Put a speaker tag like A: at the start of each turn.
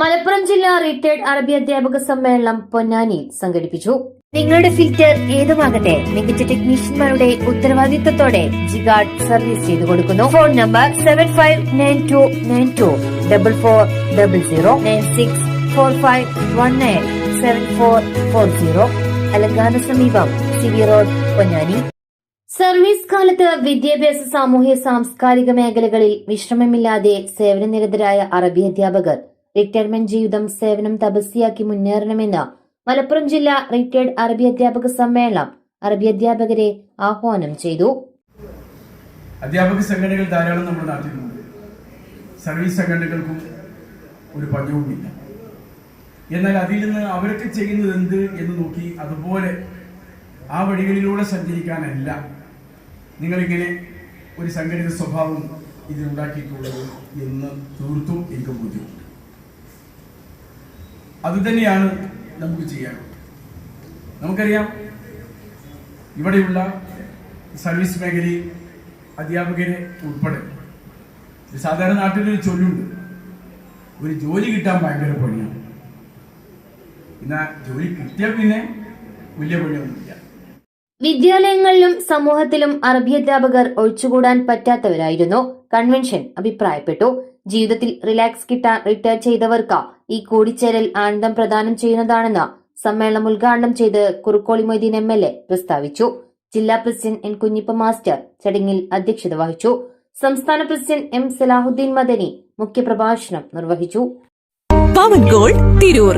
A: മലപ്പുറം ജില്ലാ റിട്ടയർഡ് അറബി അധ്യാപക സമ്മേളനം പൊന്നാനി സംഘടിപ്പിച്ചു. നിങ്ങളുടെ ഫിൽറ്റർ ഏതുമാകട്ടെ മികച്ച ടെക്നീഷ്യന്മാരുടെ ഉത്തരവാദിത്തത്തോടെ ജിഗാർഡ് സർവീസ് ചെയ്തു കൊടുക്കുന്നു. Phone number seven five nine two nine two double four double zero nine six four five one nine seven four four zero അലങ്കാന സമീപം C V road Ponnani. Service കാലത്ത് വിദ്യാഭ്യാസ സാമൂഹ്യ സാംസ്കാരിക മേഖലകളിൽ വിശ്രമമില്ലാതെ സേവനനിരതരായ അറബി അധ്യാപകർ റിട്ടയർമെന്റ് ജീവിതം സേവനം തപസ്യാക്കി മുന്നേറണമെന്ന് മലപ്പുറം ജില്ലാ റിട്ടയർഡ് അറബി അധ്യാപക സമ്മേളനം അറബി അധ്യാപകരെ ആഹ്വാനം ചെയ്തു.
B: അധ്യാപക സംഘടനകൾ ധാരാളം നമ്മുടെ നാട്ടിലുണ്ട് സർവീസ് സംഘടനകൾക്കും ഒരു പഞ്ഞവുമില്ല എന്നാൽ അതിൽ നിന്ന് അവരൊക്കെ ചെയ്യുന്നത് എന്ത് എന്ന് നോക്കി അതുപോലെ ആ വഴികളിലൂടെ സഞ്ചരിക്കാനല്ല നിങ്ങളിങ്ങനെ ഒരു സംഘടിത സ്വഭാവം ഇതിലുണ്ടാക്കിയിട്ടുള്ളത് എന്ന് തീർത്തും എനിക്ക് ബോധ്യമുണ്ട്. അതുതന്നെയാണ് നമുക്ക് ചെയ്യാൻ. നമുക്കറിയാം ഇവിടെയുള്ള സർവീസ് മേഖലയിൽ അധ്യാപകരെ ഉൾപ്പെടെ സാധാരണ നാട്ടിലൊരു ചൊല്ലുണ്ട്. ഒരു ജോലി കിട്ടാൻ ഭയങ്കര പണിയാണ്. എന്നാ ജോലി കിട്ടിയാൽ പിന്നെ വലിയ പണിയൊന്നുമില്ല.
A: വിദ്യാലയങ്ങളിലും സമൂഹത്തിലും അറബി അധ്യാപകർ ഒഴിച്ചുകൂടാൻ പറ്റാത്തവരായിരുന്നു. കൺവെൻഷൻ അഭിപ്രായപ്പെട്ടു. ജീവിതത്തിൽ റിലാക്സ് കിട്ടാൻ റിട്ടയർ ചെയ്തവർക്ക് ഈ കൂടിച്ചേരൽ ആനന്ദം പ്രദാനം ചെയ്യുന്നതാണെന്ന് സമ്മേളനം ഉദ്ഘാടനം ചെയ്ത് Kurukkoli Moideen M L A പ്രസ്താവിച്ചു. ജില്ലാ പ്രസിഡന്റ് എൻ കുഞ്ഞിപ്പ മാസ്റ്റർ ചടങ്ങിൽ അധ്യക്ഷത വഹിച്ചു. സംസ്ഥാന പ്രസിഡന്റ് എം സലാഹുദ്ദീൻ മദനി മുഖ്യപ്രഭാഷണം നിർവഹിച്ചു.
C: പവൻ ഗോൾഡ് തിരൂർ.